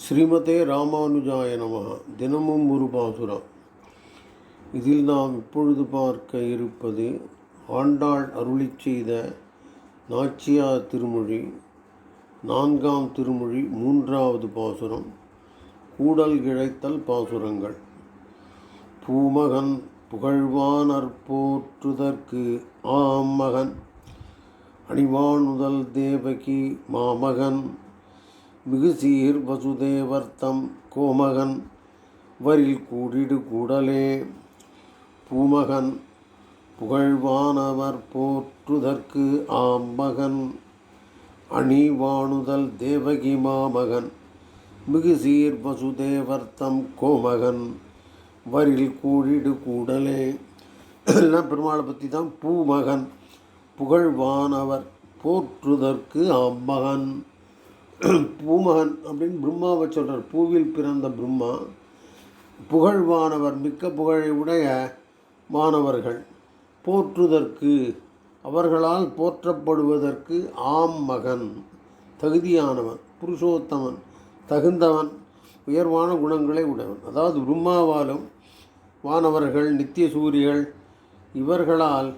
ஸ்ரீமதே ராமானுஜாய நம. தினமும் ஒரு பாசுரம். இதில் நாம் இப்பொழுது பார்க்க இருப்பது ஆண்டாள் அருளிச் செய்த நாச்சியார் திருமொழி நான்காம் திருமொழி மூன்றாவது பாசுரம் கூடல் கிழைத்தல் பாசுரங்கள். பூமகன் புகழ்வானர் போற்றுதற்கு ஆம் மகன். அணிவானுதல் தேவகி மாமகன். மிகுசீர் வசுதேவர்த்தம் கோமகன் வரில் கூடிடு கூடலே. பூமகன் புகழ்வானவர் போற்றுதற்கு ஆம்பகன் அணிவாணுதல் தேவகி மாமகன். மிகுசீர் வசுதேவர்த்தம் கோமகன் வரில் கூடிடு கூடலே. எல்லாம் பெருமாளை பற்றி தான் பூமகன் புகழ்வானவர் போற்றுதற்கு ஆம்பகன் பூமகன் அப்படின்னு பிரம்மாவை சொல்கிறார் பூவில் பிறந்த பிரம்மா புகழ்வானவர் மிக்க புகழை உடைய மாணவர்கள் போற்றுதற்கு அவர்களால் போற்றப்படுவதற்கு ஆம் மகன் தகுதியானவன் புருஷோத்தமன் தகுந்தவன் உயர்வான குணங்களை உடையவன். அதாவது பிரம்மாவாலும் வானவர்கள் நித்திய சூரிகள் இவர்களால்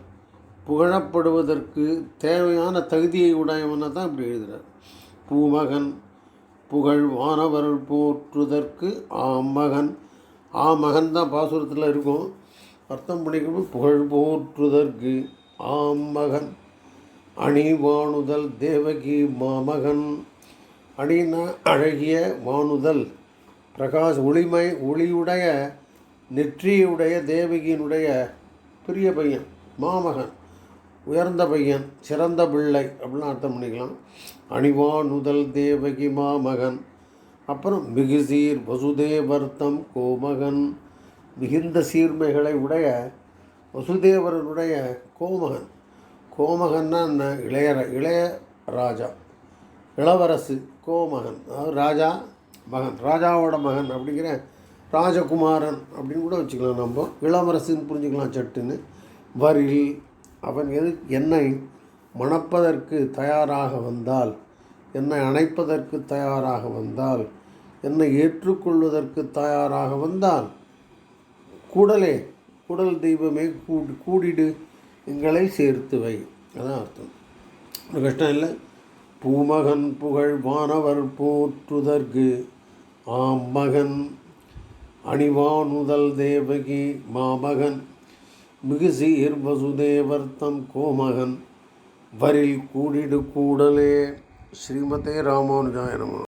புகழப்படுவதற்கு தேவையான தகுதியை உடையவனை தான் இப்படி எழுதுகிறார் பூமகன் புகழ் வானவர் போற்றுதற்கு ஆமகன் ஆமகன் தான் பாசுரத்தில் இருக்கும். அர்த்தம் பண்ணிக்கணும் புகழ் போற்றுதற்கு ஆமகன் அணி வாணுதல் தேவகி மாமகன். அணினா அழகிய வாணுதல். பிரகாஷ் ஒளிமை ஒளியுடைய நெற்றியுடைய தேவகியினுடைய பெரிய பையன் மாமகன். உயர்ந்த பையன் சிறந்த பிள்ளை அப்படின்னு அர்த்தம் பண்ணிக்கலாம். அணிவானுதல் தேவகி மாமகன். அப்புறம் மிகுசீர் வசுதேவர்த்தம் கோமகன். மிகுந்த சீர்மைகளை உடைய வசுதேவரனுடைய கோமகன். கோமகன்னா என்ன? இளைய இளைய ராஜா. இளவரசு கோமகன். அதாவது ராஜா மகன். ராஜாவோட மகன் அப்படிங்கிற ராஜகுமாரன் அப்படின்னு கூட வச்சுக்கலாம் நம்ம. இளவரசுன்னு புரிஞ்சுக்கலாம் சட்டுன்னு. வரில் அவன் எது என்னை மணப்பதற்கு தயாராக வந்தால் என்னை அணைப்பதற்கு தயாராக வந்தால் என்னை ஏற்றுக்கொள்வதற்கு தயாராக வந்தால் கூடலே குடல் தெய்வமே கூடி கூடிடு எங்களை சேர்த்து வை. அதான் அர்த்தம். ஒரு கஷ்டம் இல்லை. பூமகன் புகழ் வானவர் போற்றுதற்கு ஆம் மகன் அணிவானுதல் தேவகி மாமகன் மிகுசீர் வசுதேவர்த்தம் கோமகன். வரில் கூடிடு கூடலே. ஸ்ரீமதே ராமானுஜாய நம.